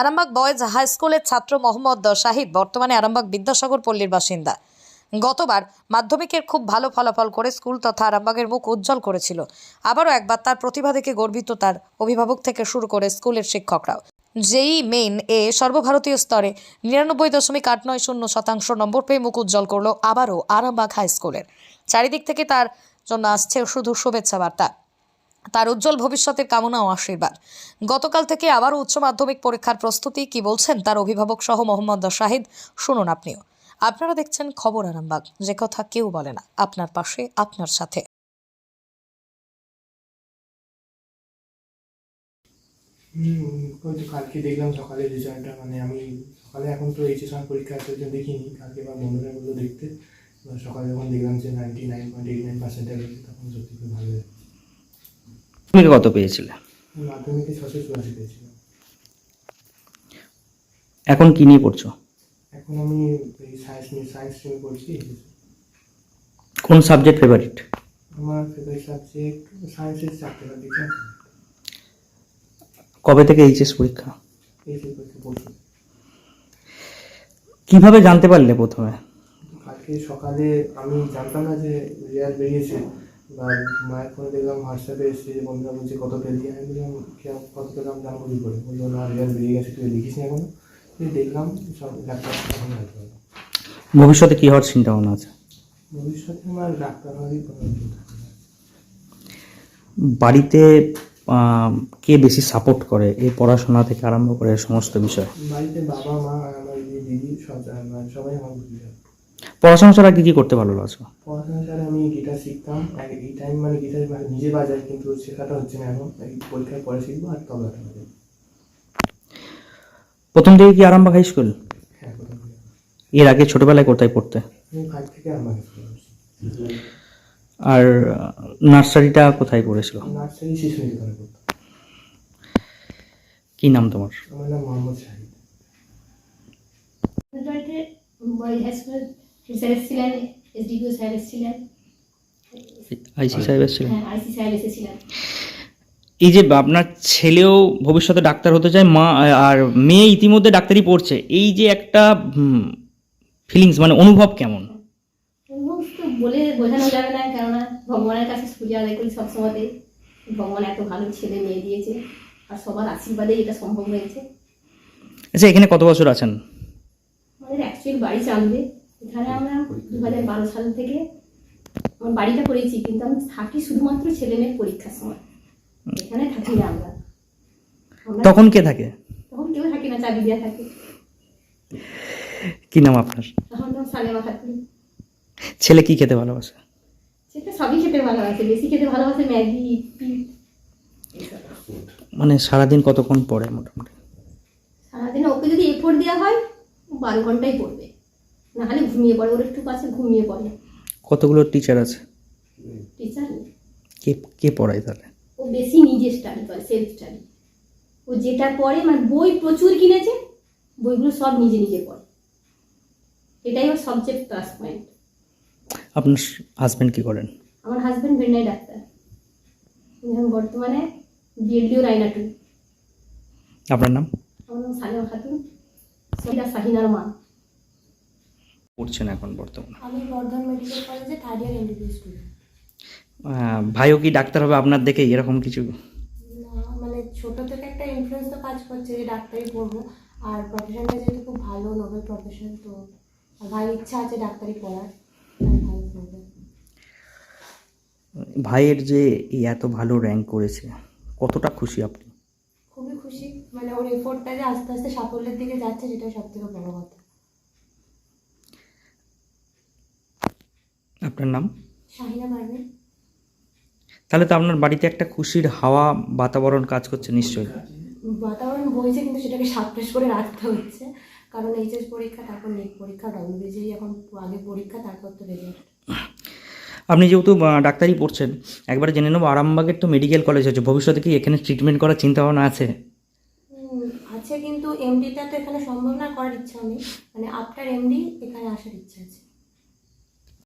Arambagh boys high স্কুলের ছাত্র মোহাম্মদ শাহিদ বর্তমানে আরামবাগ বিদ্যাসাগর পল্লীর বাসিন্দা। গতবার মাধ্যমিকের খুব ভালো ফলাফল করে স্কুল তথা আরামবাগের মুখ উজ্জ্বল করেছিল। আবারও একবার তার প্রতিভা দেখে গর্বিত তার অভিভাবক থেকে শুরু করে স্কুলের শিক্ষকরাও। যেই মেইন এ সর্বভারতীয় স্তরে নিরানব্বই দশমিক আট নয় শূন্য শতাংশ নম্বর পেয়ে মুখ উজ্জ্বল করল আবারও আরামবাগ হাই স্কুলের। চারিদিক থেকে তার জন্য আসছে শুধু শুভেচ্ছা বার্তা। তার উজ্জ্বল ভবিষ্যতের কামনা ও আশীর্বাদ। গতকাল থেকে আবারও উচ্চ মাধ্যমিক পরীক্ষার প্রস্তুতি। কি বলছেন তার অভিভাবক সহ মোহাম্মদ শাহিদ, শুনুন আপনিও। আপনারা দেখছেন খবর আরামবাগ। যে কথা কেউ বলে না, আপনার পাশে, আপনার সাথে। কালকে দেখলাম সকালে রেজাল্টটা মানে আমি সকালে এখন তো এইচএস দেখিনি। কালকে বন্ধুরা বলল দেখতে। সকালে যখন দেখলাম যে ninety nine point eight nine percentage হয়েছে তখন সত্যি খুব ভালো তুমি কত পেয়েছিলে। মাধ্যমিকে এখন কি নিয়ে পড়ছো? এখন আমি সায়েন্স নিয়ে সায়েন্স স্ট্রিমে পড়ছি কোন সাবজেক্ট ফেভারিট আমার ফেভারিট সাবজেক্ট সায়েন্সের চারটে সাবজেক্ট কবে থেকে এইচএস পরীক্ষা এইচএস পরীক্ষা? পড়ছি কীভাবে জানতে পারলে প্রথমে? কালকে সকালে আমি জানতাম না যে রেজাল্ট বেরিয়েছে। বা মায়ের ফোনে দেখলাম হোয়াটসঅ্যাপে এসেছে যে বন্ধুরা বলছে কত পেলি আমি বললাম "কে- কত পেলাম? জানব কী করে। বলল না রেজাল্ট বেরিয়ে গেছে তুই লিখিস না এখনও? তুই দেখলাম সব ডাক্তার ভবিষ্যতে কী হওয়ার চিন্তা ভাবনা আছে? ভবিষ্যতে আমার ডাক্তার হওয়ারই বাড়িতে কে বেশি সাপোর্ট করে এই পড়াশোনা থেকে আরম্ভ করে সমস্ত বিষয়? বাড়িতে বাবা মা আমার দিদি সব মানে সবাই আমার পড়াশোনা ছাড়া কি কি করতে ভালোবাসো পড়াশোনা ছাড়া আমি গিটার শিখতাম। আর এই টাইম মানে গিটার মানে নিজে বাজাই কিন্তু শেখাটা হচ্ছে না এখন। এই পরীক্ষার পরে শিখব আর তবলাটা প্রথম থেকে কি আরামবাগ হাই স্কুল হ্যাঁ প্রথম থেকে। এর আগে ছোটবেলায় কোথায় পড়তে? স্কুল আর নার্সারিটা কোথায় পড়েছিল? নার্সারি শিশু কি নাম তোমার? আমার নাম মোহাম্মদ শাহিদ। বাড়িতে বয়েজ হাই স্কুলের স্যার এসেছিলেন এসডিপিও স্যার এসেছিলেন আইসি সাহেব এসেছিলেন? হ্যাঁ আইসি স্যার এসেছিলেন। এই যে আপনার ছেলেও ভবিষ্যতে ডাক্তার হতে চায় মা আর মেয়ে ইতিমধ্যে ডাক্তারি পড়ছে এই যে একটা ফিলিংস মানে অনুভব কেমন? বলে বোঝানো যাবে না কেননা ভগবানের কাছে পুজো আদায় করি সবসময়তে। ভগবান এত ভালো ছেলে মেয়ে দিয়েছে আর সবার আশীর্বাদেই এটা সম্ভব হয়েছে। আচ্ছা এখানে কত বছর আছেন? আমাদের অ্যাকচুয়ালি বাড়ি চালবে এখানে আমরা দু হাজার বারো সাল থেকে আমার বাড়িটা করেছি কিন্তু আমি থাকি শুধুমাত্র ছেলে মেয়ের পরীক্ষার সময়। এখানে থাকি না আমরা। তখন কে থাকে? তখন কেউ থাকি না চাবি দেওয়া থাকে। কি নাম আপনার? তখন তো সালেমা খাতুন। ছেলে কি খেতে ভালোবাসে? সেটা সবই খেতে ভালোবাসে বেশি খেতে ভালোবাসে ম্যাগি ইপি। মানে সারাদিন কতক্ষণ পড়ে মোটামুটি? সারাদিন ওকে যদি এফোর্ট দেওয়া হয় বারো ঘন্টাই পড়বে। না হলে ঘুমিয়ে পড়ে ওর একটু কাছে ঘুমিয়ে পড়ে। কতগুলো টিচার আছে? টিচার কে কে পড়ায় তাহলে? ও বেশি নিজে স্টাডি করে সেলফ স্টাডি ও যেটা পড়ে মানে বই প্রচুর কিনেছে বইগুলো সব নিজে নিজে পড়ে। এটাই ওর সবচেয়ে প্লাস পয়েন্ট আপনার হাজবেন্ড কি করেন? আমার হাজব্যান্ড ভেন্ডাই ডাক্তার। বর্তমানে বিএলডিও রায়নাটু আপনার নাম? আমার নাম সালেমা খাতুন। সহিদা সাহিনার মা। পড়ছেন এখন বর্তমানে। আমি বর্ধমান মেডিকেল কলেজে third year MBBS student uh, ভাইও কি ডাক্তার হবে আপনার দেখে এরকম কিছু? না মানে ছোট থেকে একটা ইনফ্লুয়েন্স তো কাজ করছে যে ডাক্তারি পড়ব। আর প্রফেশনটা যেহেতু খুব ভালো নোবেল প্রফেশন তো ভাইয়ের ইচ্ছা আছে ডাক্তারি পড়ার ভাই ভাইয়ের যে এই এত ভালো র্যাঙ্ক করেছে কতটা খুশি আপনি? খুবই খুশি। মানে ওর এফোর্টটা যে আস্তে আস্তে সাফল্যের দিকে যাচ্ছে সেটাই সব থেকে বড় কথা। আপনার নাম? শাহিনা তাহলে তো আপনার বাড়িতে একটা খুশির হাওয়া বাতাবরণ কাজ করছে নিশ্চয়ই। বাতাবরণ বইছে কিন্তু সেটাকে সাপ্রেস করে রাখতে হচ্ছে। কারণ এইচএস পরীক্ষা তারপর নেট পরীক্ষা ডব্লিউবিজেই এখন আগে পরীক্ষা তারপর তো রেজাল্ট আপনি যেহেতু ডাক্তারি পড়ছেন একবার জেনে নেব আরামবাগের তো মেডিকেল কলেজ আছে ভবিষ্যতে কি এখানে ট্রিটমেন্ট করার চিন্তা ভাবনা আছে আছে কিন্তু এমডিটা তো এখানে সম্ভব না করার ইচ্ছা নেই। মানে আফটার এমডি এখানে আসার ইচ্ছা আছে।